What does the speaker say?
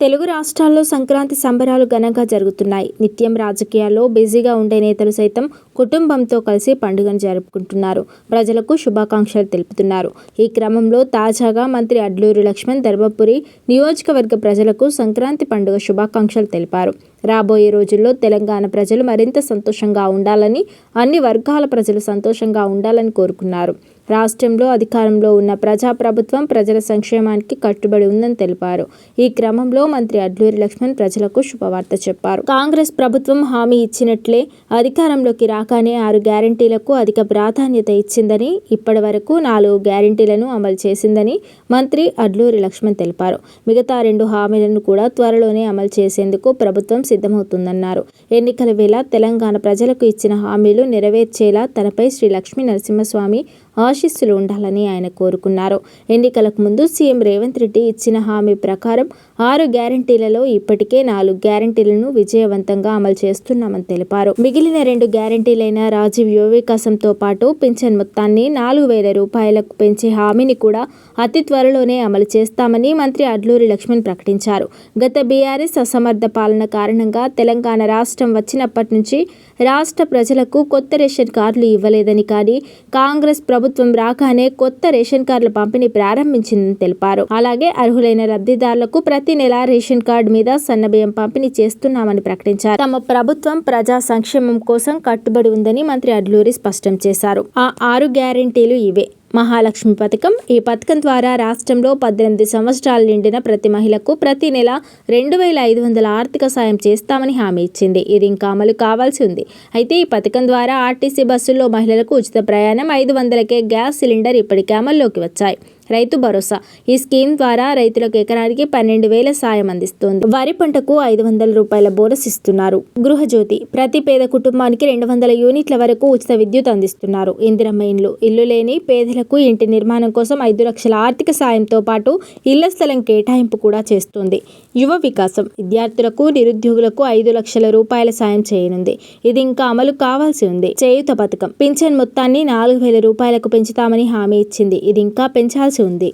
తెలుగు రాష్ట్రాల్లో సంక్రాంతి సంబరాలు ఘనంగా జరుగుతున్నాయి. నిత్యం రాజకీయాల్లో బిజీగా ఉండే నేతలు సైతం కుటుంబంతో కలిసి పండుగను జరుపుకుంటున్నారు. ప్రజలకు శుభాకాంక్షలు తెలుపుతున్నారు. ఈ క్రమంలో తాజాగా మంత్రి అడ్లూరి లక్ష్మణ్ ధర్మపురి నియోజకవర్గ ప్రజలకు సంక్రాంతి పండుగ శుభాకాంక్షలు తెలిపారు. రాబోయే రోజుల్లో తెలంగాణ ప్రజలు మరింత సంతోషంగా ఉండాలని అన్ని వర్గాల ప్రజలు సంతోషంగా ఉండాలని కోరుకున్నారు. రాష్ట్రంలో అధికారంలో ఉన్న ప్రజాప్రభుత్వం ప్రజల సంక్షేమానికి కట్టుబడి ఉందని తెలిపారు. ఈ క్రమంలో మంత్రి అడ్లూరి లక్ష్మణ్ ప్రజలకు శుభవార్త చెప్పారు. కాంగ్రెస్ ప్రభుత్వం హామీ ఇచ్చినట్లే అధికారంలోకి కానీ ఆరు గ్యారంటీలకు అధిక ప్రాధాన్యత ఇచ్చిందని ఇప్పటి వరకు నాలుగు గ్యారంటీలను అమలు చేసిందని మంత్రి అడ్లూరి లక్ష్మణ్ తెలిపారు. మిగతా రెండు హామీలను కూడా త్వరలోనే అమలు చేసేందుకు ప్రభుత్వం సిద్ధమవుతుందన్నారు. ఎన్నికల వేళ తెలంగాణ ప్రజలకు ఇచ్చిన హామీలు నెరవేర్చేలా తనపై శ్రీ లక్ష్మీ నరసింహస్వామి ఆశీస్సులు ఉండాలని ఆయన కోరుకున్నారు. ఎన్నికలకు ముందు సీఎం రేవంత్ రెడ్డి ఇచ్చిన హామీ ప్రకారం ఆరు గ్యారంటీలలో ఇప్పటికే నాలుగు గ్యారంటీలను విజయవంతంగా అమలు చేస్తున్నామని తెలిపారు. మిగిలిన రెండు గ్యారంటీలైన రాజీవ్ యువవికాసంతో పాటు పింఛన్ మొత్తాన్ని నాలుగు వేల రూపాయలకు పెంచే హామీని కూడా అతి త్వరలోనే అమలు చేస్తామని మంత్రి అడ్లూరి లక్ష్మణ్ ప్రకటించారు. గత బీఆర్ఎస్ అసమర్థ పాలన కారణంగా తెలంగాణ రాష్ట్రం వచ్చినప్పటి నుంచి రాష్ట్ర ప్రజలకు కొత్త రేషన్ కార్డులు ఇవ్వలేదని కానీ కాంగ్రెస్ ప్రభుత్వం రాగానే కొత్త రేషన్ కార్డుల పంపిణీ ప్రారంభించిందని తెలిపారు. అలాగే అర్హులైన లబ్ధిదారులకు ప్రతి నెల రేషన్ కార్డు మీద సన్నబియ్యం పంపిణీ చేస్తున్నామని ప్రకటించారు. తమ ప్రభుత్వం ప్రజా సంక్షేమం కోసం కట్టుబడి ఉందని మంత్రి అడ్లూరి స్పష్టం చేశారు. ఆ ఆరు గ్యారెంటీలు ఇవే. మహాలక్ష్మి పథకం. ఈ పథకం ద్వారా రాష్ట్రంలో పద్దెనిమిది సంవత్సరాలు నిండిన ప్రతి మహిళకు ప్రతి నెల రెండు వేల ఐదు వందల ఆర్థిక సాయం చేస్తామని హామీ ఇచ్చింది. ఇది ఇంకా అమలు కావాల్సి ఉంది. అయితే ఈ పథకం ద్వారా ఆర్టీసీ బస్సుల్లో మహిళలకు ఉచిత ప్రయాణం ఐదు వందలకే గ్యాస్ సిలిండర్ ఇప్పటికే అమల్లోకి వచ్చాయి. రైతు భరోసా. ఈ స్కీమ్ ద్వారా రైతులకు ఎకరానికి పన్నెండు వేల సాయం అందిస్తోంది. వరి పంటకు ఐదు వందల రూపాయల బోనస్ ఇస్తున్నారు. గృహజ్యోతి ప్రతి పేద కుటుంబానికి రెండు వందల యూనిట్ల వరకు ఉచిత విద్యుత్ అందిస్తున్నారు. ఇందిరమ్మ ఇండ్లు ఇల్లు లేని పేదలకు ఇంటి నిర్మాణం కోసం ఐదు లక్షల ఆర్థిక సాయంతో పాటు ఇళ్ళ స్థలం కేటాయింపు కూడా చేస్తుంది. యువ వికాసం విద్యార్థులకు నిరుద్యోగులకు ఐదు లక్షల రూపాయల సాయం చేయనుంది. ఇది ఇంకా అమలు కావాల్సి ఉంది. చేయుత పథకం పింఛన్ మొత్తాన్ని నాలుగు వేల రూపాయలకు పెంచుతామని హామీ ఇచ్చింది. ఇది ఇంకా పెంచాల్సి ఉంది.